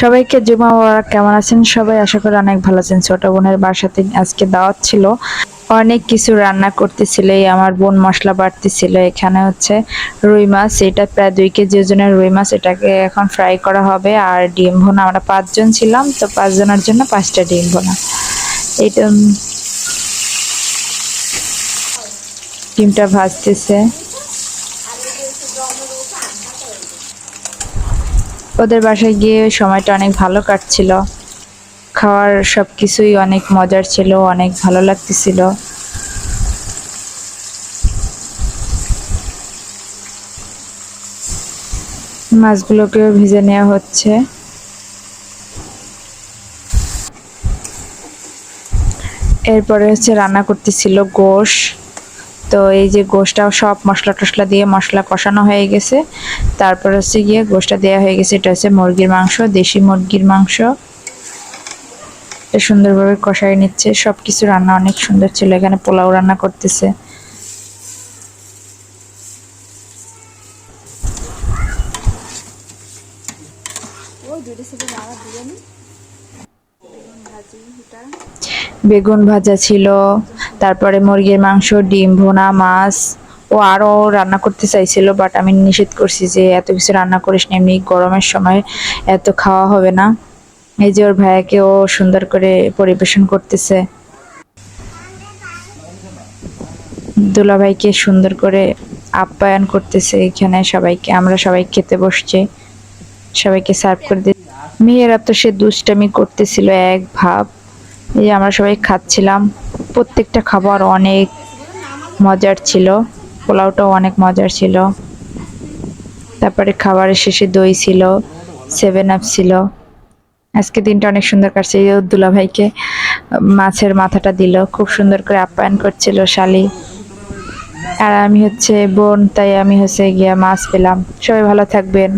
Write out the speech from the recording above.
সবাইকে জুমা মোবারক, কেমন আছেন সবাই? আশা করি অনেক ভালো আছেন। ছোট বোনের বাসাতে আজকে দাওয়াত ছিল। অনেক কিছু রান্না করতেছিল, এই আমার বোন মশলা বাড়তেছিল। এখানে হচ্ছে রুই মাছ, এটা প্রায় দুই কেজি ওজনের রুই মাছ। এটাকে এখন ফ্রাই করা হবে। আর ডিম ভোনা, আমরা পাঁচজন ছিলাম, তো পাঁচজনের জন্য পাঁচটা ডিম ভোনা। এটা ডিমটা ভাজতেছে। ওদের বাসায় গিয়ে সময়টা অনেক ভালো কাটছিল। খাওয়ার সব কিছুই অনেক মজার ছিল, অনেক ভালো লাগতেছিল। মাছগুলোকেও ভেজে নেওয়া হচ্ছে। এরপরে হচ্ছে রান্না করতেছিল গোশ। তো এই যে গোশটাও সব মশলা টশলা দিয়ে মশলা কষানো হয়ে গেছে। তারপর হচ্ছে গিয়ে গোশটা দেওয়া হয়ে গেছে, এটা হচ্ছে মুরগির মাংস, দেশি মুরগির মাংস। সুন্দরভাবে কষাই নিচ্ছে সব কিছু রান্না অনেক সুন্দর ছিল, এখানে পোলাও রান্না করতেছে। বেগুন ভাজা ছিল। তারপরে মুরগির মাংস, ডিম, ভোনা, মাছ, ও আরও রান্না করতে চাইছিল বাট আমি নিষেধ করছি যে এত কিছু রান্না করিস না, এমনি গরমের সময় এত খাওয়া হবে না। এই যে ওর ভাইয়াকে ও সুন্দর করে পরিবেশন করতেছে। দুলাভাইকে সুন্দর করে আপ্যায়ন করতেছে এখানে সবাইকে, আমরা সবাই খেতে বসছি, সবাইকে সার্ভ করে দিয়ে মেয়েরা তো সে দুষ্টামি করতেছিল, এক ভাব। এই যে আমরা সবাই খাচ্ছিলাম। প্রত্যেকটা খাবার অনেক মজার ছিল। পোলাওটাও অনেক মজার ছিল। তারপরে খাবারের শেষে দই ছিল সেভেন আপ ছিল। আজকে দিনটা অনেক সুন্দর কাটছে। এই দুলা ভাইকে মাছের মাথাটা দিল। খুব সুন্দর করে আপ্যায়ন করছিল শালি। আর আমি হচ্ছে বোন, তাই আমি হচ্ছে গিয়া মাছ পেলাম। সবাই ভালো থাকবেন।